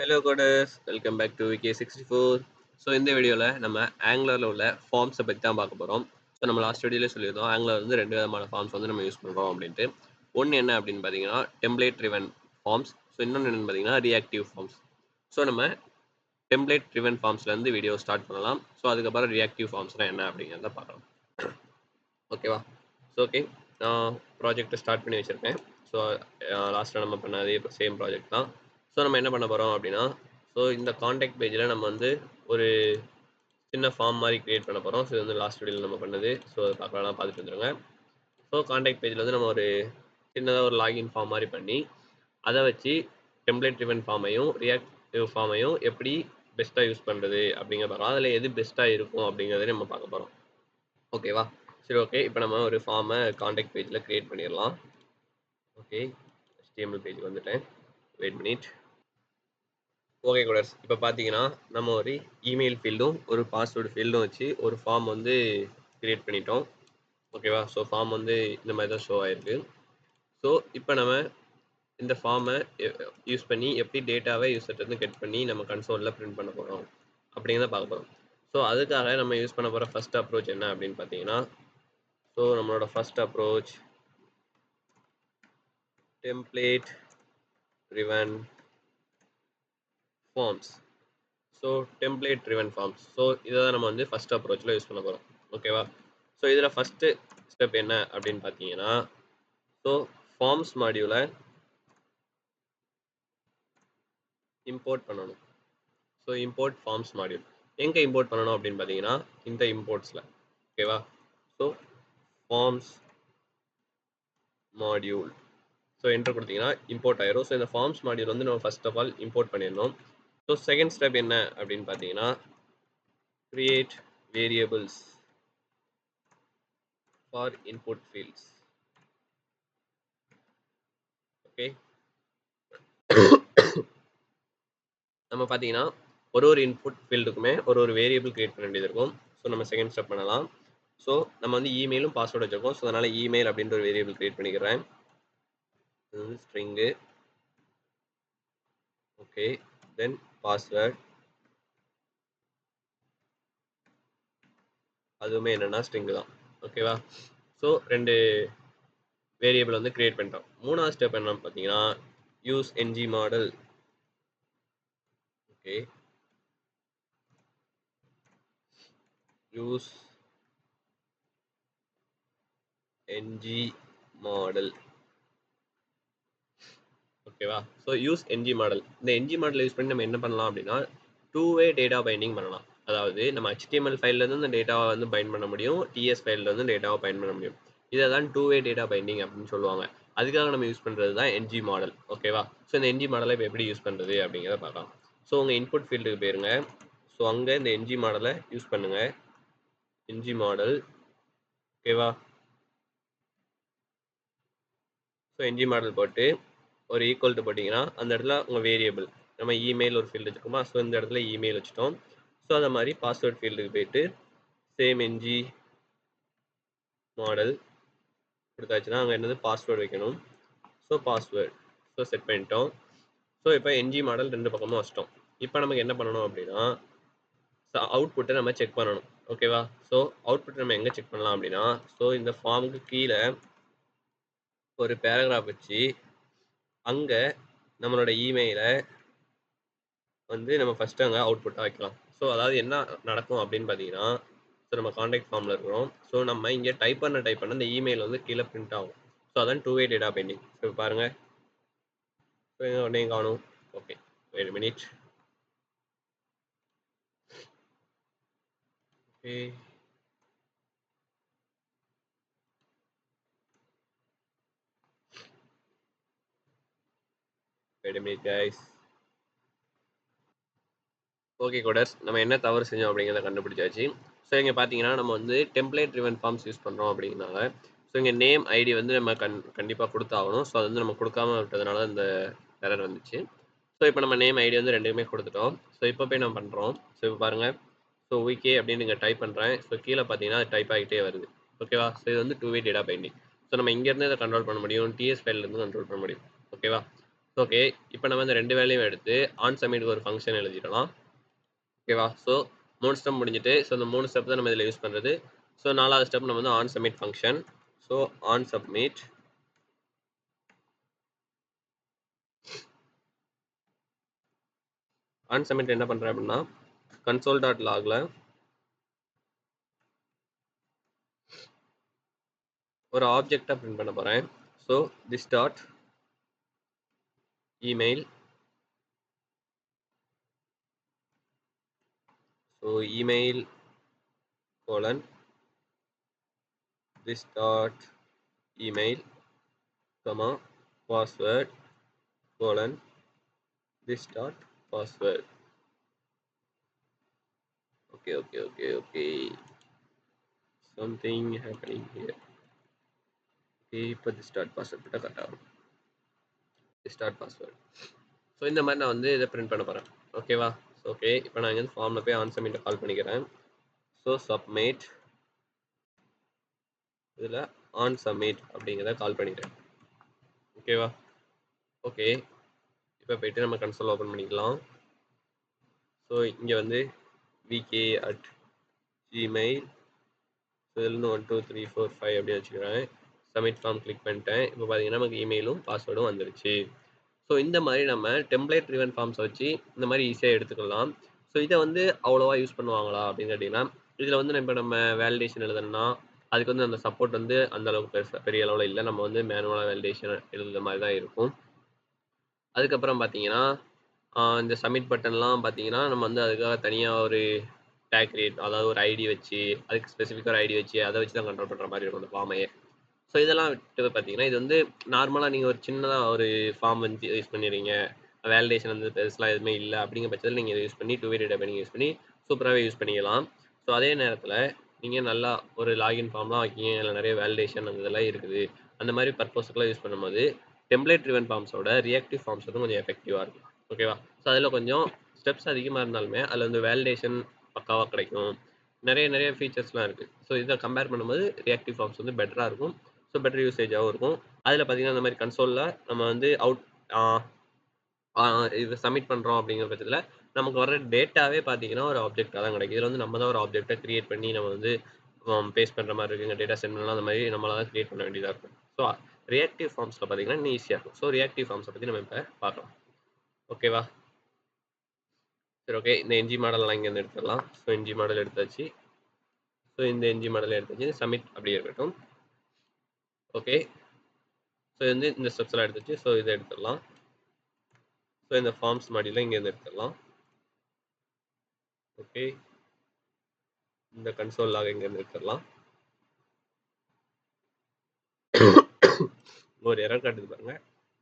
Hello coders welcome back to VK sixty four so இந்த வீடியோவில் நம்ம ஆங்குலரில் உள்ள ஃபார்ம்ஸை பற்றி தான் பார்க்க போகிறோம் ஸோ நம்ம லாஸ்ட் வீடியோவில் சொல்லியிருந்தோம் ஆங்குலர் வந்து ரெண்டு விதமான ஃபார்ம்ஸ் வந்து நம்ம யூஸ் பண்ணுறோம் அப்படின்ட்டு. ஒன்று என்ன அப்படின்னு பார்த்தீங்கன்னா டெம்ப்ளேட் ட்ரிவன் ஃபார்ம்ஸ் ஸோ இன்னொன்று என்னென்னு பார்த்தீங்கன்னா ரியாக்டிவ் ஃபார்ம்ஸ் ஸோ நம்ம டெம்ப்ளேட் ட்ரிவன் ஃபார்ம்ஸ்லேருந்து வீடியோ ஸ்டார்ட் பண்ணலாம். ஸோ அதுக்கப்புறம் ரியாக்டிவ் ஃபார்ம்ஸ்னால் என்ன அப்படிங்கிறத பார்க்கலாம். ஓகேவா ஸோ ஓகே நான் ப்ராஜெக்டை ஸ்டார்ட் பண்ணி வச்சுருக்கேன். ஸோ uh, லாஸ்ட்டில் நம்ம பண்ண அதே சேம் ப்ராஜெக்ட் தான். ஸோ நம்ம என்ன பண்ண போகிறோம் அப்படின்னா ஸோ இந்த காண்டாக்ட் பேஜில் நம்ம வந்து ஒரு சின்ன ஃபார்ம் மாதிரி க்ரியேட் பண்ண போகிறோம் ஸோ இது வந்து லாஸ்ட் வீடியோவில் நம்ம பண்ணது. ஸோ அதை பார்க்கலாம் பார்த்துட்டு வந்துடுங்க ஸோ காண்டாக்ட் பேஜில் வந்து நம்ம ஒரு சின்னதாக ஒரு லாகின் ஃபார்ம் மாதிரி பண்ணி அதை வச்சு டெம்ப்ளேட் ட்ரிவன் ஃபார்மையும் ரியாக்டிவ் ஃபார்மையும் எப்படி பெஸ்ட்டாக யூஸ் பண்ணுறது அப்படிங்கிற பார்க்கலாம். அதில் எது பெஸ்ட்டாக இருக்கும் அப்படிங்கிறத நம்ம பார்க்க போகிறோம் ஓகேவா சரி ஓகே இப்போ நம்ம ஒரு ஃபார்மை காண்டாக்ட் பேஜில் க்ரியேட் பண்ணிடலாம். ஓகே HTML பேஜ் வந்துட்டேன். வெயிட் மினிட் ஓகே கூடர்ஸ் இப்போ பார்த்தீங்கன்னா நம்ம ஒரு இமெயில் ஃபீல்டும் ஒரு பாஸ்வேர்டு ஃபீல்டும் வச்சு ஒரு ஃபார்ம் வந்து க்ரியேட் பண்ணிட்டோம். ஓகேவா ஸோ ஃபார்ம் வந்து இந்த மாதிரி தான் ஷோ ஆயிருக்கு. ஸோ இப்போ நம்ம இந்த ஃபார்மை யூஸ் பண்ணி எப்படி டேட்டாவை யூஸர்ட்டு கெட் பண்ணி நம்ம கன்சோலில் பிரிண்ட் பண்ண போகிறோம் அப்படிங்கிறத பார்க்க போகிறோம் ஸோ அதுக்காக நம்ம யூஸ் பண்ண போகிற ஃபஸ்ட் அப்ரோச் என்ன அப்படின்னு பார்த்தீங்கன்னா ஸோ நம்மளோட first approach template driven forms so template driven forms so இதை தான் நம்ம வந்து ஃபஸ்ட் அப்ரோச்சில் யூஸ் பண்ண போகிறோம் ஓகேவா ஸோ இதில் ஃபஸ்ட்டு ஸ்டெப் என்ன அப்படின்னு பார்த்தீங்கன்னா ஸோ ஃபார்ம்ஸ் மாடியூல இம்போர்ட் பண்ணணும். ஸோ இம்போர்ட் ஃபார்ம்ஸ் மாடியூல் எங்கே இம்போர்ட் பண்ணணும் அப்படின்னு பார்த்தீங்கன்னா இந்த இம்போர்ட்ஸில் ஓகேவா so forms module so enter கொடுத்தீங்கன்னா இம்போர்ட் ஆயிரும். ஸோ இந்த ஃபார்ம்ஸ் மாடியூல் வந்து நம்ம ஃபர்ஸ்ட் ஆஃப் ஆல் இம்போர்ட் பண்ணிடணும். ஸோ செகண்ட் ஸ்டெப் என்ன அப்படின்னு பார்த்தீங்கன்னா create variables for input fields okay நம்ம பார்த்தீங்கன்னா ஒரு ஒரு இன்புட் ஃபீல்டுக்குமே ஒரு ஒரு வேரியபிள் கிரியேட் பண்ண வேண்டியது இருக்கும். ஸோ நம்ம செகண்ட் ஸ்டெப் பண்ணலாம். ஸோ நம்ம வந்து இமெயிலும் பாஸ்வேர்டு வச்சுருக்கோம். ஸோ அதனால் இமெயில் அப்படின்ற ஒரு வேரியபிள் கிரியேட் பண்ணிக்கிறேன். இது வந்து ஸ்ட்ரிங்கு ஓகே தென் பாஸ்வேர்ட் அதுவுமே என்னென்னா ஸ்ட்ரிங்கு தான். ஓகேவா ஸோ ரெண்டு வேரியபிள் வந்து கிரியேட் பண்ணிட்டோம். மூணாவது ஸ்டெப் என்னன்னு பார்த்தீங்கன்னா use NG model okay use NG model ஓகேவா ஸோ யூஸ் என்ஜி மாடல் இந்த என்ஜி மாடல் யூஸ் பண்ணி நம்ம என்ன பண்ணலாம் அப்படின்னா டூ வே டேட்டா பைண்டிங் பண்ணலாம். அதாவது நம்ம ஹெச்டிஎம்எல் ஃபைல்லேருந்து இந்த டேட்டாவை வந்து பைண்ட் பண்ண முடியும். டிஎஸ் ஃபைல்லேருந்து டேட்டாவை பைண்ட் பண்ண முடியும். இதை தான் டூ வே டேட்டா பைண்டிங் அப்படின்னு சொல்லுவாங்க. அதுக்காக நம்ம யூஸ் பண்ணுறது தான் என்ஜி மாடல் ஓகேவா ஸோ இந்த என்ஜி மாடலை இப்போ எப்படி யூஸ் பண்ணுறது அப்படிங்கிறத பார்க்கலாம். ஸோ உங்கள் இன்புட் ஃபீல்டுக்கு போயிருங்க. ஸோ அங்கே இந்த என்ஜி மாடலை யூஸ் பண்ணுங்கள் என்ஜி மாடல் ஓகேவா ஸோ என்ஜி மாடல் போட்டு ஒரு ஈக்குவல் டு போட்டிங்கன்னா அந்த இடத்துல உங்கள் வேரியபிள் நம்ம இமெயில் ஒரு ஃபீல்டு வச்சுருக்கோமா ஸோ இந்த இடத்துல இமெயில் வச்சுட்டோம். ஸோ அந்த மாதிரி பாஸ்வேர்ட் ஃபீல்டுக்கு போயிட்டு சேம் என்ஜி மாடல் கொடுத்தாச்சுன்னா அங்கே என்னது? பாஸ்வேர்டு வைக்கணும். ஸோ பாஸ்வேர்டு ஸோ செட் பண்ணிட்டோம். ஸோ இப்போ என்ஜி மாடல் ரெண்டு பக்கமும் வச்சிட்டோம். இப்போ நமக்கு என்ன பண்ணணும் அப்படின்னா அவுட்புட்டை நம்ம செக் பண்ணணும். ஓகேவா ஸோ அவுட்புட் நம்ம எங்கே செக் பண்ணலாம் அப்படின்னா ஸோ இந்த ஃபார்முக்கு கீழே ஒரு பேராகிராஃப் வச்சு அங்கே நம்மளோட இமெயிலை வந்து நம்ம ஃபஸ்ட்டு அங்கே அவுட்புட்டாக வைக்கலாம். ஸோ அதாவது என்ன நடக்கும் அப்படின்னு பார்த்தீங்கன்னா ஸோ நம்ம காண்டாக்ட் ஃபார்மில் இருக்கிறோம். ஸோ நம்ம இங்கே டைப் பண்ண டைப் பண்ண இந்த இமெயில் வந்து கீழே பிரிண்ட் ஆகும். ஸோ அதான் two way data pending so பாருங்கள் ஸோ எங்கே உடனே காணும். Okay wait minute okay wait a minute guys. Okay coders நம்ம என்ன தவறு செஞ்சோம் அப்படிங்கிறத கண்டுபிடிச்சாச்சு. ஸோ இங்கே பார்த்தீங்கன்னா நம்ம வந்து டெம்ப்ளேட் ட்ரிவன் ஃபார்ம்ஸ் யூஸ் பண்ணுறோம் அப்படிங்கிறனால ஸோ இங்கே நேம் ஐடி வந்து நம்ம கண் கண்டிப்பாக கொடுத்தாகணும். ஸோ அது வந்து நம்ம கொடுக்காம விட்டதுனால இந்த எரர் வந்துச்சு. ஸோ இப்போ நம்ம நேம் ஐடி வந்து ரெண்டுமே கொடுத்துட்டோம். ஸோ இப்போ போய் நம்ம பண்ணுறோம் ஸோ இப்போ பாருங்கள் ஸோ விகே அப்படின்னு நீங்கள் டைப் பண்ணுறேன் ஸோ கீழே பார்த்தீங்கன்னா அது டைப் ஆகிட்டே வருது. ஓகேவா ஸோ இது வந்து two way data binding so நம்ம இங்கேருந்து இதை கண்ட்ரோல் பண்ண முடியும். டிஎஸ் ஃபைல்லேருந்து கண்ட்ரோல் பண்ண முடியும். ஓகேவா ஓகே இப்போ நம்ம இந்த ரெண்டு வேலையும் எடுத்து ஆன் சப்மிட் ஒரு ஃபங்க்ஷன் எழுதிடலாம். ஓகேவா ஸோ மூணு ஸ்டெப் முடிஞ்சிட்டு ஸோ இந்த மூணு ஸ்டெப் தான் நம்ம இதில் யூஸ் பண்ணுறது ஸோ நாலாவது ஸ்டெப் நம்ம வந்து on submit function so on submit on submit என்ன பண்ணுறேன் அப்படின்னா கன்சோல் டாட் லாகில் ஒரு ஆப்ஜெக்டாக பிரிண்ட் பண்ண போகிறேன் so this dot email. So email colon this dot email comma password colon this dot password. Okay okay okay okay. Something happening here. Okay put this dot password put a cut out dot password so இந்த மாதிரி நான் வந்து இதை print பண்ண போகிறேன் ஓகேவா okay இப்போ நான் இங்கே ஃபார்மில் போய் ஆன் சப்மிட் கால் பண்ணிக்கிறேன். ஸோ சப்மிட் இதில் ஆன் சப்மிட் அப்படிங்கிறத கால் பண்ணிக்கிறேன். ஓகேவா ஓகே இப்போ போயிட்டு நம்ம கன்சோல் ஓப்பன் பண்ணிக்கலாம். ஸோ இங்கே வந்து விகே அட் ஜிமெயில் ஸோ இதுலேருந்து one two three four five அப்படி வச்சுக்கிறேன். சப்மிட் ஃபார்ம் கிளிக் பண்ணிட்டேன். இப்போ பார்த்தீங்கன்னா நமக்கு இமெயிலும் பாஸ்வேர்டும் வந்துருச்சு. ஸோ இந்த மாதிரி நம்ம டெம்ப்ளேட் ரிவன் ஃபார்ம்ஸை வச்சு இந்த மாதிரி ஈஸியாக எடுத்துக்கலாம். ஸோ இதை வந்து அவ்வளோவா யூஸ் பண்ணுவாங்களா அப்படின்னு கேட்டிங்கன்னா இதில் வந்து இப்போ நம்ம வேலிடேஷன் எழுதணும்னா அதுக்கு வந்து அந்த சப்போர்ட் வந்து அந்த அளவுக்கு பெருசாக பெரிய அளவில் இல்லை. நம்ம வந்து மேனுவலாக வேலிடேஷன் எழுதுற மாதிரி தான் இருக்கும். அதுக்கப்புறம் பார்த்தீங்கன்னா இந்த சப்மிட் பட்டன்லாம் பார்த்தீங்கன்னா நம்ம வந்து அதுக்காக தனியாக ஒரு டேக் கிரியேட் அதாவது ஒரு ஐடி வச்சு அதுக்கு ஸ்பெசிஃபிக்காக ஒரு ஐடி வச்சு அதை வச்சு தான் கண்ட்ரோல் பண்ணுற மாதிரி இருக்கும் அந்த ஃபார்மையே ஸோ இதெல்லாம் விட்டு பார்த்தீங்கன்னா இது வந்து நார்மலாக நீங்கள் ஒரு சின்னதாக ஒரு ஃபார்ம் வந்து யூஸ் பண்ணிடுறீங்க. வேலிடேஷன் வந்து பெருசெலாம் எதுவுமே இல்லை அப்படிங்கிற பட்சத்தில் நீங்கள் இதை யூஸ் பண்ணி டூ வே டேட்டா நீங்கள் யூஸ் பண்ணி சூப்பராகவே யூஸ் பண்ணிக்கலாம் ஸோ அதே நேரத்தில் நீங்கள் நல்லா ஒரு லாகின் ஃபார்ம்லாம் வைக்கிங்க. இல்லை நிறைய வேலிடேஷன் அந்த இதெல்லாம் இருக்குது. அந்த மாதிரி பர்பஸுக்கெலாம் யூஸ் பண்ணும்போது டெம்ப்ளேட் ட்ரிவன் ஃபார்ம்ஸோட ரியாக்டிவ் ஃபார்ம்ஸ் வந்து கொஞ்சம் எஃபெக்டிவாக இருக்கும். ஓகேவா ஸோ அதில் கொஞ்சம் ஸ்டெப்ஸ் அதிகமாக இருந்தாலுமே அதில் வந்து வேலிடேஷன் பக்காவாக கிடைக்கும். நிறைய நிறைய ஃபீச்சர்ஸ்லாம் இருக்குது ஸோ இதை கம்பேர் பண்ணும்போது ரியாக்டிவ் ஃபார்ம்ஸ் வந்து பெட்டராக இருக்கும். ஸோ பெட்டர் யூசேஜாகவும் இருக்கும். அதில் பார்த்தீங்கன்னா இந்த மாதிரி கன்சோலில் நம்ம வந்து அவுட் இது சப்மிட் பண்ணுறோம் அப்படிங்கிற பட்சத்தில் நமக்கு வர டேட்டாவே பார்த்தீங்கன்னா ஒரு ஆப்ஜெக்டாக தான் கிடைக்கும். இதில் வந்து நம்ம தான் ஒரு ஆப்ஜெக்டை கிரியேட் பண்ணி நம்ம வந்து um, பேஸ் பண்ணுற மாதிரி இருக்குங்க. டேட்டா சென்ட் பண்ணலாம். அந்த மாதிரி நம்மளால் தான் கிரியேட் பண்ண வேண்டியதாக இருக்கும். ஸோ ரியாக்டிவ் ஃபார்ம்ஸில் பார்த்தீங்கன்னா இன்னும் ஈஸியாக இருக்கும். ஸோ ரியாக்டிவ் ஃபார்ம்ஸை பற்றி நம்ம இப்போ பார்க்கலாம். ஓகேவா சரி ஓகே இந்த என்ஜி மாடல்லாம் இங்கேருந்து எடுத்துடலாம். ஸோ என்ஜி மாடல் எடுத்தாச்சு. ஸோ இந்த என்ஜி மாடல் எடுத்தாச்சு. சப்மிட் அப்படியே இருக்கட்டும். ஓகே ஸோ வந்து இந்த ஸ்டெப்ஸ்லாம் எடுத்துச்சு ஸோ இதை எடுத்துடலாம். ஸோ இந்த ஃபார்ம்ஸ் மாடியில் இங்கேருந்து எடுத்துடலாம். ஓகே இந்த கன்சோல் லாக இங்கேருந்து எடுத்துடலாம். ஒரு எரர் காட்டுது பாருங்க.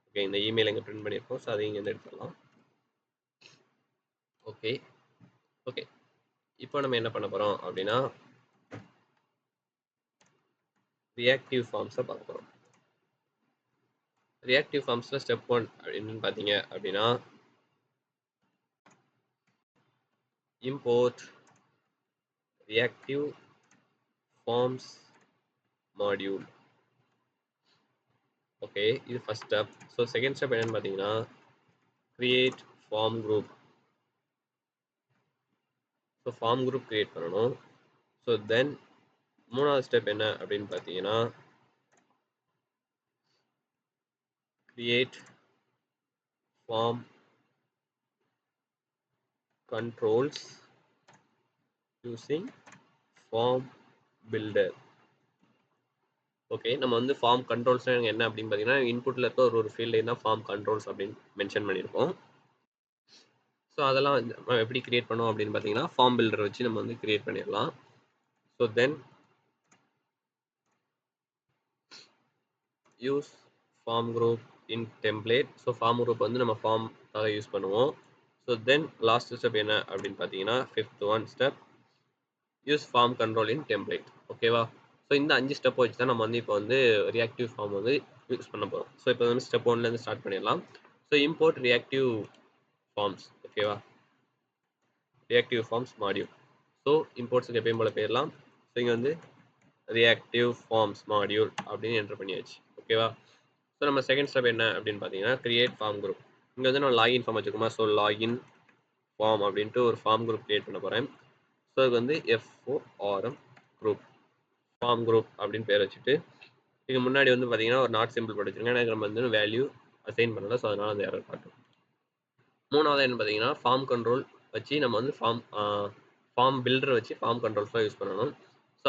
ஓகே இந்த இமெயில் எங்கே பிரிண்ட் பண்ணியிருக்கோம். ஸோ அதை இங்கேருந்து எடுத்துடலாம். ஓகே ஓகே இப்போ நம்ம என்ன பண்ண போகிறோம் அப்படின்னா ரியாக்டிவ் ஃபார்ம்ஸை பார்க்க போகிறோம் ரியாக்டிவ் ஃபார்ம்ஸில் ஸ்டெப் ஒன் அப்படின்னு பார்த்தீங்க அப்படின்னா import reactive forms module. Okay இது first step so second step என்னன்னு பார்த்தீங்கன்னா create form group so form group create பண்ணணும். ஸோ தென் மூணாவது ஸ்டெப் என்ன அப்படின்னு பார்த்தீங்கன்னா create form controls using form builder. Okay நம்ம வந்து ஃபார்ம் கண்ட்ரோல்ஸ் என்ன அப்படின்னு பார்த்தீங்கன்னா இன்புட்டில் இருக்க ஒரு ஒரு ஃபீல்டு தான் ஃபார்ம் கண்ட்ரோல்ஸ் அப்படின்னு மென்ஷன் பண்ணியிருக்கோம். ஸோ அதெல்லாம் நம்ம எப்படி கிரியேட் பண்ணோம் அப்படின்னு பார்த்தீங்கன்னா ஃபார்ம் பில்டர் வச்சு நம்ம வந்து கிரியேட் பண்ணிடலாம். So then use form group in template so form group வந்து நம்ம ஃபார்ம்காக யூஸ் பண்ணுவோம். ஸோ தென் லாஸ்ட் ஸ்டெப் என்ன அப்படின்னு பார்த்தீங்கன்னா fifth one step use form control in template ஓகேவா ஸோ இந்த அஞ்சு ஸ்டெப் வச்சு தான் நம்ம வந்து இப்போ வந்து ரியாக்டிவ் ஃபார்ம் வந்து யூஸ் பண்ண போகிறோம் ஸோ இப்போ வந்து ஸ்டெப் ஒன்லேருந்து ஸ்டார்ட் பண்ணிடலாம். ஸோ இம்போர்ட் ரியாக்டிவ் ஃபார்ம்ஸ் ஓகேவா ரியாக்டிவ் ஃபார்ம்ஸ் மாடியூல் ஸோ இம்போர்ட்ஸுக்கு எப்பயும் போல போயிடலாம். ஸோ இங்கே வந்து ரியாக்டிவ் ஃபார்ம்ஸ் மாடியூல் அப்படின்னு என்டர் பண்ணியாச்சு. ஓகேவா ஸோ நம்ம செகண்ட் ஸ்டெப் என்ன அப்படின்னு பார்த்தீங்கன்னா கிரியேட் ஃபார்ம் குரூப் இங்கே வந்து நம்ம லாகின் ஃபார்ம் வச்சுக்கோமா ஸோ லாகின் ஃபார்ம் அப்படின்ட்டு ஒரு ஃபார்ம் குரூப் கிரியேட் பண்ண போகிறேன் ஸோ இதுக்கு வந்து எஃப்ஓஆர்எம் குரூப் ஃபார்ம் குரூப் அப்படின்னு பேர் வச்சுட்டு இதுக்கு முன்னாடி வந்து பார்த்தீங்கன்னா ஒரு நாட் சிம்பிள் படிச்சிருங்க எனக்கு நம்ம வந்து வேல்யூ அசைன் பண்ணல. ஸோ அதனால் அந்த எரர் காட்டும். மூணாவது என்ன பார்த்தீங்கன்னா ஃபார்ம் கண்ட்ரோல் வச்சு நம்ம வந்து ஃபார்ம் ஃபார்ம் பில்டர் வச்சு ஃபார்ம் கண்ட்ரோல்ஸாக யூஸ் பண்ணணும்.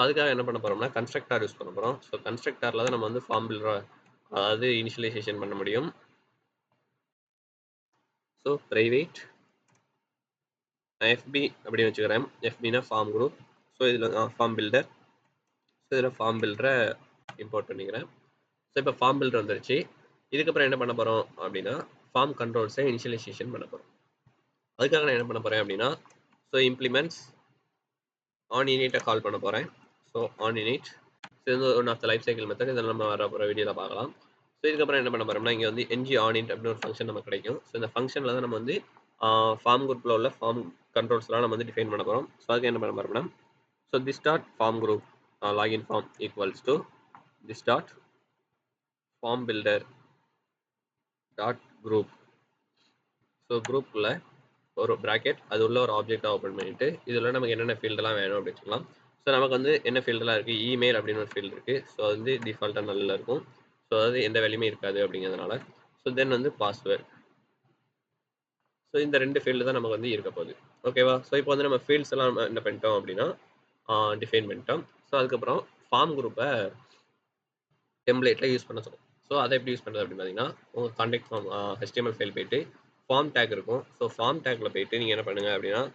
அதுக்காக என்ன பண்ண போகிறோம்னா கன்ஸ்ட்ரக்டார் யூஸ் பண்ண போகிறோம் ஸோ கன்ஸ்ட்ரக்டாரில் தான் நம்ம வந்து ஃபார்ம் பில்டர் அதாவது இனிஷியலைசேஷன் பண்ண முடியும். ஸோ ப்ரைவேட் எஃபி அப்படின்னு வச்சுக்கிறேன். எஃபினா ஃபார்ம் குரூப் ஸோ இதில் ஃபார்ம் பில்டர் ஸோ இதில் ஃபார்ம் பில்டரை இம்போர்ட் பண்ணிக்கிறேன். ஸோ இப்போ ஃபார்ம் பில்டர் வந்துருச்சு. இதுக்கப்புறம் என்ன பண்ண போகிறோம் அப்படின்னா ஃபார்ம் கண்ட்ரோல்ஸை இனிஷியலைசேஷன் பண்ண போகிறோம் அதுக்காக நான் என்ன பண்ண போகிறேன் அப்படின்னா ஸோ இம்ப்ளிமெண்ட்ஸ் ஆன் யூனிட்டை கால் பண்ண போகிறேன் ஸோ ஆன் இனிட் இது வந்து one of the life cycle method இதெல்லாம் நம்ம வர போகிற வீடியோவில் பார்க்கலாம். ஸோ இதுக்கப்புறம் என்ன பண்ண போகிறோம்னா இங்கே வந்து என்ஜி ஆன் இன்ட் அப்படின்னு ஒரு ஃபங்க்ஷன் நமக்கு கிடைக்கும். ஸோ இந்த ஃபங்க்ஷனில் தான் நம்ம வந்து ஃபார்ம் குரூப்பில் உள்ள ஃபார்ம் கண்ட்ரோல்ஸ்லாம் நம்ம வந்து டிஃபைன் பண்ண போகிறோம் ஸோ அதுக்கு என்ன பண்ண போகிறோம்னா so this dot form group login form equals to this dot form builder dot group so குரூப்பில் ஒரு ப்ராக்கெட் அது உள்ள ஒரு ஆப்ஜெக்டாக ஓப்பன் பண்ணிவிட்டு இதில் நமக்கு என்னென்ன ஃபீல்டெலாம் வேணும் அப்படின்னு சொல்லலாம் ஸோ நமக்கு வந்து என்ன ஃபீல்டெலாம் இருக்குது இமெயில் அப்படின்னு ஒரு ஃபீல்டு இருக்குது ஸோ அது வந்து டிஃபால்ட்டாக நல்லா இருக்கும். ஸோ அதாவது எந்த வேலையுமே இருக்காது அப்படிங்கிறதுனால. ஸோ தென் வந்து பாஸ்வேர்ட் ஸோ இந்த ரெண்டு ஃபீல்டு தான் நமக்கு வந்து இருக்க போகுது. ஓகேவா ஸோ இப்போ வந்து நம்ம ஃபீல்ட்ஸ் எல்லாம் நம்ம என்ன பண்ணிட்டோம் அப்படின்னா டிஃபைன் பண்ணிட்டோம். ஸோ அதுக்கப்புறம் ஃபார்ம் குரூப்பை டெம்ப்ளேட்டில் யூஸ் பண்ண சொல்லும் ஸோ அதை எப்படி யூஸ் பண்ணுறது அப்படின்னு பார்த்தீங்கன்னா உங்கள் கான்டாக்ட் ஃபார்ம் ஹெச்டிஎம்எல் ஃபைல் போயிட்டு ஃபார்ம் டேக் இருக்கும். ஸோ ஃபார்ம் டேக்கில் போயிட்டு நீங்கள் என்ன பண்ணுங்கள் அப்படின்னா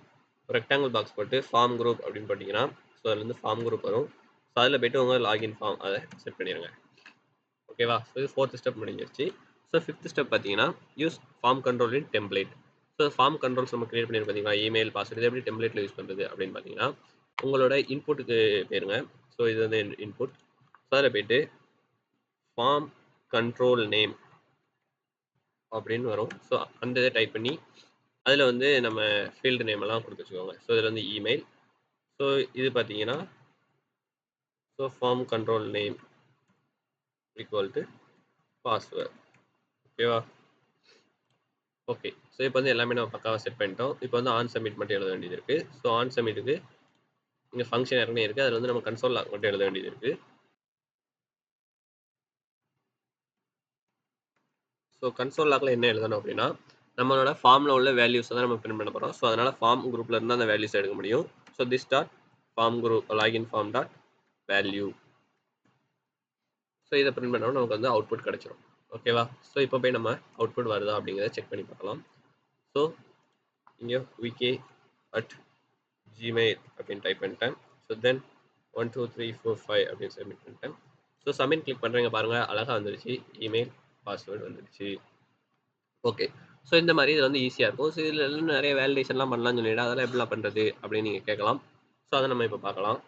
ரெக்டாங்கிள் பாக்ஸ் போட்டு ஃபார்ம் குரூப் அப்படின்னு போட்டிங்கன்னா ஸோ அதுலேருந்து ஃபார்ம் குரூப் வரும். ஸோ அதில் போய்ட்டு உங்கள் லாகின் ஃபார்ம் அதை செட் பண்ணிடுங்க ஓகேவா ஸோ இது ஃபோர்த் ஸ்டெப் முடிஞ்சிருச்சு. ஸோ ஃபிஃப்த் ஸ்டெப் பார்த்தீங்கன்னா use form control in template so form controls நம்ம கிரியேட் பண்ணியிருக்கோம் பார்த்தீங்கன்னா இமெயில் பாஸ்வேர்டு இது எப்படி டெம்ப்ளேட்டில் யூஸ் பண்ணுறது அப்படின்னு பார்த்தீங்கன்னா உங்களோட இன்புட்டுக்கு போயிருங்க. ஸோ இது வந்து இன்புட் ஸோ அதில் போயிட்டு ஃபார்ம் கண்ட்ரோல் நேம் அப்படின்னு வரும். ஸோ அந்த இதை டைப் பண்ணி அதில் வந்து நம்ம ஃபீல்டு நேம் எல்லாம் கொடுத்து வச்சுக்கோங்க. ஸோ இதில் வந்து இமெயில் ஸோ இது பார்த்தீங்கன்னா so form control name equal to password ஓகேவா ஓகே ஸோ இப்போ வந்து எல்லாமே நம்ம பக்காவாக செட் பண்ணிட்டோம். இப்போ வந்து ஆன் சப்மிட் மட்டும் எழுத வேண்டியது இருக்குது ஸோ ஆன் சப்மிட்டுக்கு இங்கே ஃபங்க்ஷன் இறங்கி இருக்குது அதில் வந்து நம்ம கன்சோல் மட்டும் எழுத வேண்டியது இருக்குது ஸோ கன்சோல் லாக்கில் என்ன எழுதணும் அப்படின்னா நம்மளோட ஃபார்மில் உள்ள வேல்யூஸை தான் நம்ம பிரிண்ட் பண்ண போகிறோம் ஸோ அதனால் ஃபார்ம் குரூப்பில் இருந்து அந்த வேல்யூஸ் எடுக்க முடியும். So this dot form group login form dot value so இதை பிரிண்ட் பண்ணோம் நமக்கு வந்து அவுட்புட் கிடச்சிரும். ஓகேவா ஸோ இப்போ போய் நம்ம அவுட்புட் வருதா அப்படிங்கிறத செக் பண்ணி பார்க்கலாம். ஸோ இங்கே விகே அட் ஜிமெயில் அப்படின்னு டைப் பண்ணிட்டேன். So then one two three four five அப்படின்னு சப்மிட் பண்ணிட்டேன். ஸோ சப்மிட் கிளிக் பண்ணுறீங்க பாருங்கள் அழகாக வந்துருச்சு. இமெயில் பாஸ்வேர்டு வந்துருச்சு. ஓகே ஸோ இந்த மாதிரி இது வந்து ஈஸியாக இருக்கும். ஸோ இதில் இன்னும் நிறைய வேலிடேஷன்லாம் பண்ணலாம்னு சொல்லிட்டு அதெல்லாம் எப்படிலாம் பண்ணுறது அப்படின்னு நீங்கள் கேட்கலாம். ஸோ அதை நம்ம இப்போ பார்க்கலாம்.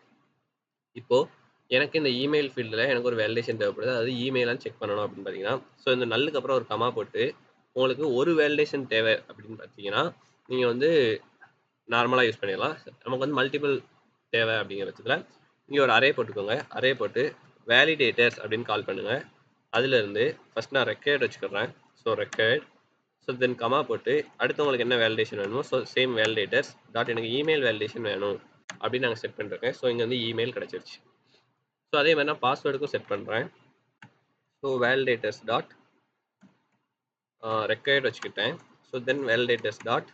இப்போது எனக்கு இந்த இமெயில் ஃபீல்டில் எனக்கு ஒரு வேலிடேஷன் தேவைப்படுது. அதாவது இமெயிலாம் செக் பண்ணணும் அப்படின்னு பார்த்தீங்கன்னா ஸோ இந்த நல்லுக்கு அப்புறம் ஒரு கமா போட்டு உங்களுக்கு ஒரு வேலிடேஷன் தேவை அப்படின்னு பார்த்தீங்கன்னா நீங்கள் வந்து நார்மலாக யூஸ் பண்ணிடலாம். நமக்கு வந்து மல்டிபிள் தேவை அப்படிங்கிற பட்சத்தில் இங்கே ஒரு அரே போட்டுக்கோங்க. அரே போட்டு வேலிடேட்டர்ஸ் அப்படின்னு கால் பண்ணுங்கள் அதுலேருந்து ஃபஸ்ட் நான் ரெக்கர்ட் வச்சுக்கிறேன். So required so then comma போட்டு அடுத்தவங்களுக்கு என்ன வேலிடேஷன் வேணுமோ ஸோ சேம் வேலிடேட்டர்ஸ் டாட் எனக்கு இமெயில் வேலிடேஷன் வேணும் அப்படின்னு நாங்கள் செட் பண்ணிருக்கேன். ஸோ இங்கே வந்து இமெயில் கிடச்சிருச்சு. ஸோ அதே மாதிரி நான் பாஸ்வேர்டுக்கும் செட் பண்ணுறேன் ஸோ வேலிடேட்டர்ஸ் டாட் ரெக்கயர்ட் வச்சுக்கிட்டேன். ஸோ தென் வேலிடேட்டர்ஸ் டாட்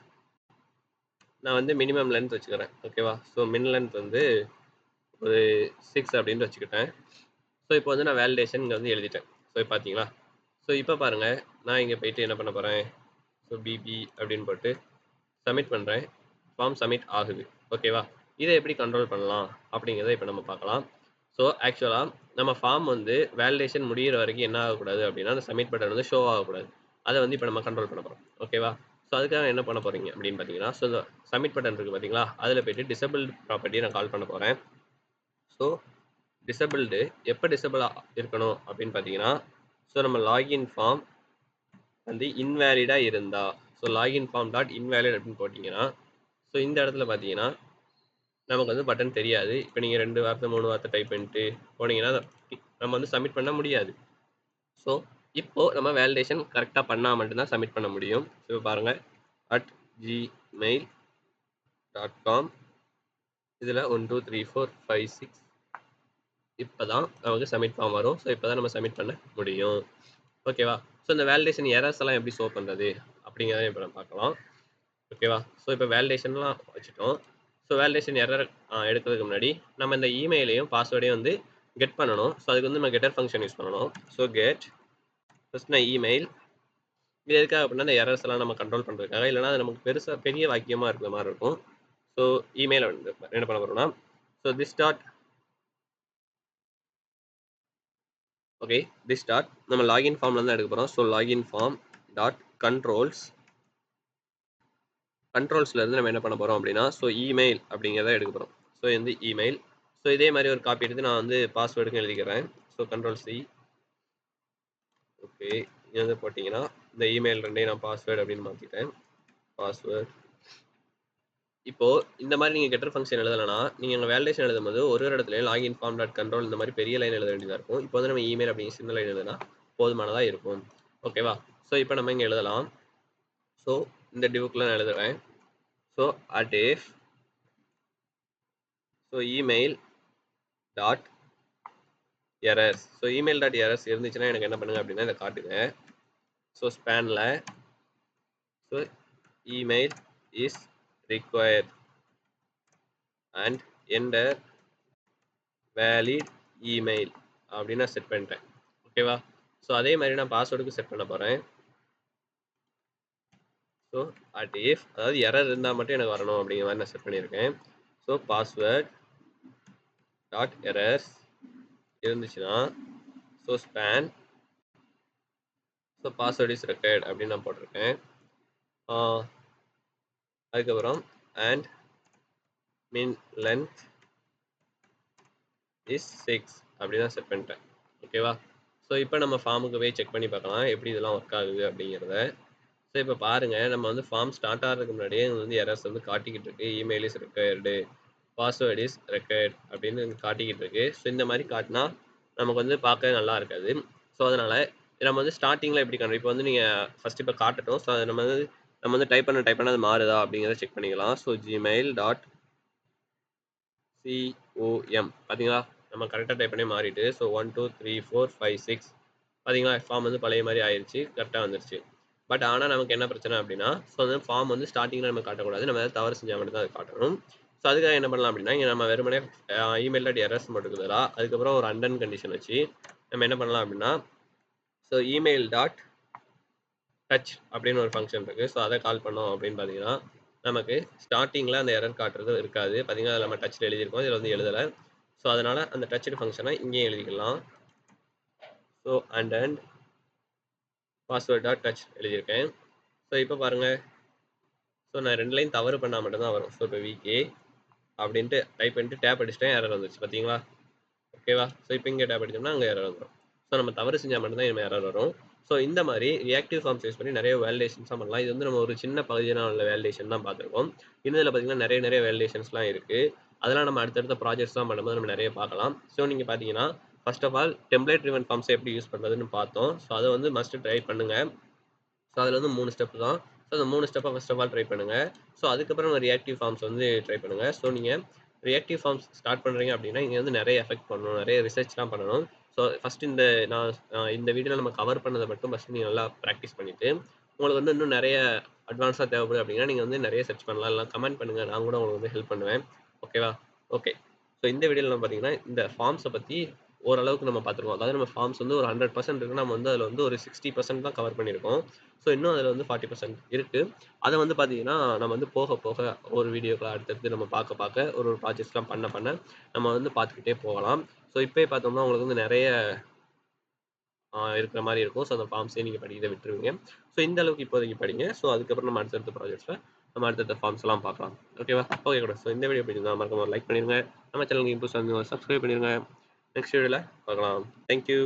நான் வந்து மினிமம் லென்த் வச்சுக்கிறேன். ஓகேவா ஸோ மின் லென்த் வந்து ஒரு சிக்ஸ் அப்படின்னு வச்சுக்கிட்டேன். ஸோ இப்போ வந்து நான் வேலிடேஷன் இங்கே வந்து எழுதிட்டேன். ஸோ பார்த்தீங்களா ஸோ இப்போ பாருங்கள் நான் இங்கே போயிட்டு என்ன பண்ண போகிறேன் ஸோ பிபி அப்படின்னு போட்டு சப்மிட் பண்ணுறேன் ஃபார்ம் சப்மிட் ஆகுது. ஓகேவா இதை எப்படி கண்ட்ரோல் பண்ணலாம்? அப்படிங்கிறத இப்போ நம்ம பார்க்கலாம். ஸோ ஆக்சுவலாக நம்ம ஃபார்ம் வந்து வேலிடேஷன் முடிகிற வரைக்கும் என்ன ஆகக்கூடாது அப்படின்னா அந்த சப்மிட் பட்டன் வந்து ஷோ ஆகக்கூடாது. அதை வந்து இப்போ நம்ம கண்ட்ரோல் பண்ண போகிறோம் ஓகேவா ஸோ அதுக்காக என்ன பண்ண போகிறீங்க அப்படின்னு பார்த்தீங்கன்னா ஸோ இந்த சப்மிட் பட்டன் இருக்குது பார்த்தீங்களா? அதில் போய்ட்டு டிசபிள் ப்ராப்பர்ட்டியை நான் கால் பண்ண போகிறேன் ஸோ டிசபிள்டு எப்போ டிசபிள் இருக்கணும் அப்படின்னு பார்த்தீங்கன்னா ஸோ நம்ம லாகின் ஃபார்ம் வந்து இன்வேலிடாக இருந்தா so login form dot invalid அப்படின்னு போட்டிங்கன்னா ஸோ இந்த இடத்துல பார்த்தீங்கன்னா நமக்கு வந்து பட்டன் தெரியாது. இப்போ நீங்கள் ரெண்டு வார்த்தை மூணு வார்த்தை டைப் பண்ணிட்டு போனீங்கன்னா நம்ம வந்து சப்மிட் பண்ண முடியாது. ஸோ இப்போது நம்ம வேலிடேஷன் கரெக்டாக பண்ணால் மட்டும்தான் சப்மிட் பண்ண முடியும். ஸோ பாருங்கள் அட் ஜிமெயில் டாட் காம் இதில் one two three four five six இப்போ தான் நமக்கு சப்மிட் ஃபார்ம் வரும். ஸோ இப்போ தான் நம்ம சப்மிட் பண்ண முடியும். ஓகேவா ஸோ இந்த வேலிடேஷன் எரர்ஸ் எல்லாம் எப்படி ஷோ பண்ணுறது அப்படிங்கிறத இப்போ நம்ம பார்க்கலாம். ஓகேவா ஸோ இப்போ வேலிடேஷன்லாம் வச்சுட்டோம். ஸோ வேலிடேஷன் எரர் எடுக்கிறதுக்கு முன்னாடி நம்ம இந்த இமெயிலையும் பாஸ்வேர்டையும் வந்து கெட் பண்ணணும். ஸோ அதுக்கு வந்து நம்ம கெட்டர் ஃபங்க்ஷன் யூஸ் பண்ணணும். ஸோ கெட் ஃபஸ்ட் நான் இமெயில் இது எதுக்காக அப்படின்னா இந்த எரர்ஸ் எல்லாம் நம்ம கண்ட்ரோல் பண்ணுறதுக்காக இல்லைனா அது நமக்கு பெருசாக பெரிய வாக்கியமாக இருக்கிற மாதிரி இருக்கும். ஸோ இமெயில் வந்து என்ன பண்ண போகிறோம்னா so this dot okay this dot நம்ம லாகின் ஃபார்ம்ல தான் எடுக்க போகிறோம் so login form dot controls கண்ட்ரோல்ஸ்ல இருந்து நம்ம என்ன பண்ண போகிறோம் அப்படின்னா ஸோ இமெயில் அப்படிங்கிறத எடுக்க போகிறோம் ஸோ வந்து இமெயில் ஸோ இதே மாதிரி ஒரு காப்பி எடுத்து நான் வந்து பாஸ்வேர்டுக்கும் எழுதிக்கிறேன். ஸோ கண்ட்ரோல் சி ஓகே இங்கே வந்து போட்டிங்கன்னா இந்த இமெயில் ரெண்டையும் நான் பாஸ்வேர்டு அப்படின்னு மாற்றிட்டேன் பாஸ்வேர்ட் இப்போ இந்த மாதிரி நீங்கள் கெட்டர் ஃபங்க்ஷன் எழுதலைன்னா நீங்கள் உங்கள் வேலிடேஷன் எழுதும் போது ஒரு ஒரு இடத்துல லாகின் ஃபார்ம் டாட் கண்ட்ரோல் இந்த மாதிரி பெரிய லைன் எழுத வேண்டியதாக இருக்கும். இப்போ வந்து நம்ம இமெயில் அப்படிங்கிற சின்ன லைன் எழுதுனா போதுமானதாக இருக்கும். ஓகேவா ஸோ இப்போ நம்ம இங்கே எழுதலாம். ஸோ இந்த டிவுக்கில் நான் எழுதுறேன். So at if so email dot errors so email dot errors இருந்துச்சுன்னா எனக்கு என்ன பண்ணுங்க அப்படின்னா இதை காட்டுங்க. So ஸ்பேனில் so email is required and enter valid email அப்படின்னு நான் செட் பண்ணிட்டேன். ஓகேவா ஸோ அதே மாதிரி நான் பாஸ்வேர்டுக்கு செட் பண்ண போகிறேன் ஸோ அட் இஃப் அதாவது எரர் இருந்தால் மட்டும் எனக்கு வரணும் அப்படிங்கிற மாதிரி நான் செட் பண்ணியிருக்கேன். ஸோ பாஸ்வேர்ட் டாட் எரர்ஸ் இருந்துச்சுன்னா so span so password is required அப்படின்னு நான் போட்டிருக்கேன். அதுக்கப்புறம் and min length is six அப்படி தான் செட் பண்ணிட்டேன் ஓகேவா ஸோ இப்போ நம்ம ஃபார்முக்கு போய் செக் பண்ணி பார்க்கலாம். எப்படி இதெல்லாம் ஒர்க் ஆகுது அப்படிங்கிறத. ஸோ இப்போ பாருங்கள் நம்ம வந்து ஃபார்ம் ஸ்டார்ட் ஆகிறதுக்கு முன்னாடியே வந்து எரர்ஸ் வந்து காட்டிக்கிட்டு இருக்கு. Email is required password is required அப்படின்னு காட்டிக்கிட்டு இருக்கு. ஸோ இந்த மாதிரி காட்டினா நமக்கு வந்து பார்க்க நல்லா இருக்காது. ஸோ அதனால் நம்ம வந்து ஸ்டார்டிங்கில் எப்படி காணும் இப்போ வந்து நீங்கள் ஃபஸ்ட் இப்போ காட்டட்டும். ஸோ அதை நம்ம வந்து நம்ம வந்து டைப் பண்ண டைப் பண்ண அது மாறுதா அப்படிங்கிறத செக் பண்ணிக்கலாம். ஸோ ஜிமெயில் டாட் சிஓஎம் பார்த்தீங்களா நம்ம கரெக்டாக டைப் பண்ணி மாறிட்டு so one two three four five six பார்த்தீங்களா ஃபார்ம் வந்து பழைய மாதிரி ஆயிடுச்சு கரெக்டாக வந்துருச்சு. பட் ஆனால் நமக்கு என்ன பிரச்சனை அப்படின்னா ஸோ வந்து ஃபார்ம் வந்து ஸ்டார்டிங்கில் நம்ம காட்டக்கூடாது. நம்ம ஏதாவது தவறு செஞ்சால் மட்டும் தான் அது காட்டணும். ஸோ அதுக்காக என்ன பண்ணலாம் அப்படின்னா இங்கே நம்ம வெறுமனே இமெயில் டாட் எரர்ஸ் மட்டும் இருக்குதுல அதுக்கப்புறம் ஒரு அண்டன் கண்டிஷன் வச்சு நம்ம என்ன பண்ணலாம் அப்படின்னா ஸோ இமெயில் டாட் டச் அப்படின்னு ஒரு ஃபங்க்ஷன் இருக்குது ஸோ அதை கால் பண்ணோம் அப்படின்னு பார்த்தீங்கன்னா நமக்கு ஸ்டார்டிங்கில் அந்த எரர் காட்டுறது இருக்காது. பார்த்தீங்கன்னா அதில் நம்ம டச்சில் எழுதியிருக்கோம். இதில் வந்து எழுதலை. ஸோ அதனால் அந்த டச்சு ஃபங்க்ஷனை இங்கேயும் எழுதிக்கலாம். So and and password dot touch எழுதியிருக்கேன். ஸோ இப்போ பாருங்கள் ஸோ நான் ரெண்டு லைன் தவறு பண்ணால் மட்டும்தான் வரும். ஸோ இப்போ விகே அப்படின்ட்டு டைப் பண்ணிட்டு டேப் அடிச்சிட்டேன் எரர் வந்துச்சு பார்த்தீங்களா ஓகேவா ஸோ இப்போ இங்கே டேப் அடிச்சோம்னா அங்கே எரர் வந்துடும் ஸோ நம்ம தவறு செஞ்சால் மட்டும்தான் இனிமேல் எரர் வரும். ஸோ இந்த மாதிரி ரியாக்டிவ் ஃபார்ம்ஸ் யூஸ் பண்ணி நிறைய வேலிடேஷன்ஸாக பண்ணலாம். இது வந்து நம்ம ஒரு சின்ன பகுதியான உள்ள வேலிடேஷன் தான் பார்த்துருக்கோம். இன்னும் இதில் பார்த்தீங்கன்னா நிறைய நிறைய வேலிடேஷன்ஸ்லாம் இருக்குது அதெல்லாம் நம்ம அடுத்தடுத்த ப்ராஜெக்ட்ஸ்லாம் பண்ணும்போது நம்ம நிறைய பார்க்கலாம். ஸோ நீங்கள் பார்த்தீங்கன்னா first of all template driven forms எப்படி யூஸ் பண்ணுறதுன்னு பார்த்தோம். ஸோ அதை வந்து மஸ்ட் ட்ரை பண்ணுங்கள் ஸோ அதில் வந்து மூணு ஸ்டெப் தான். ஸோ அந்த மூணு ஸ்டெப்பை ஃபர்ஸ்ட் ஆஃப் ஆல் ட்ரை பண்ணுங்கள் ஸோ அதுக்கப்புறம் ரியாக்டிவ் ஃபார்ம்ஸ் வந்து ட்ரை பண்ணுங்கள் ஸோ நீங்கள் ரியாக்டிவ் ஃபார்ம்ஸ் ஸ்டார்ட் பண்ணுறீங்க அப்படின்னா இங்கே வந்து நிறைய எஃபெக்ட் பண்ணணும். நிறைய ரிசர்ச்லாம் பண்ணணும். ஸோ ஃபஸ்ட் இந்த நான் இந்த வீடியோவில் நம்ம கவர் பண்ணதை மட்டும் ஃபஸ்ட் நீங்கள் நல்லா ப்ராக்டிஸ் பண்ணிவிட்டு உங்களுக்கு வந்து இன்னும் நிறைய அட்வான்ஸாக தேவைப்படுது அப்படின்னா நீங்கள் வந்து நிறைய சர்ச் பண்ணலாம். இல்லை கமெண்ட் பண்ணுங்கள் நான் கூட உங்களுக்கு வந்து ஹெல்ப் பண்ணுவேன். ஓகேவா ஓகே ஸோ இந்த வீடியோவில் நம்ம பார்த்தீங்கன்னா இந்த ஃபார்ம்ஸை பற்றி ஓரளவுக்கு நம்ம பார்த்துருக்கோம். அதாவது நம்ம ஃபார்ம்ஸ் வந்து ஒரு ஹண்ட்ரட் பர்சன்ட் இருக்குது நம்ம வந்து அதில் வந்து ஒரு சிக்ஸ்டி பர்சன்ட் தான் கவர் பண்ணியிருக்கோம். ஸோ இன்னும் அதில் வந்து ஃபார்ட்டி பர்சன்ட் இருக்குது அதை வந்து பார்த்தீங்கன்னா நம்ம வந்து போக போக ஒரு வீடியோக்களை அடுத்தடுத்து நம்ம பார்க்க பார்க்க ஒரு ஒரு ப்ராஜெக்ட்ஸ்லாம் பண்ண பண்ண நம்ம வந்து பார்த்துக்கிட்டே போகலாம். ஸோ இப்போ பார்த்தோம்னா உங்களுக்கு வந்து நிறைய இருக்கிற மாதிரி இருக்கும். ஸோ அந்த ஃபார்ம்ஸே நீங்கள் படிக்கிறத விட்டுருவீங்க. ஸோ இந்த அளவுக்கு இப்போதைக்கு படிங்க. ஸோ அதுக்கப்புறம் நம்ம அடுத்தடுத்த ப்ராஜெக்ட்ஸில் நம்ம அடுத்தடுத்த ஃபார்ம்ஸ் எல்லாம் பார்க்கலாம். ஓகேவா ஓகே கூட ஸோ இந்த வீடியோ பிடிச்சிருந்தா மறக்காம லைக் பண்ணிடுங்க நம்ம சேனலுக்கு இம்ப்ரூவ் வந்து சப்ஸ்கிரைப் பண்ணிடுங்க நெக்ஸ்ட் வீடியோவில் பார்க்கலாம். தேங்க்யூ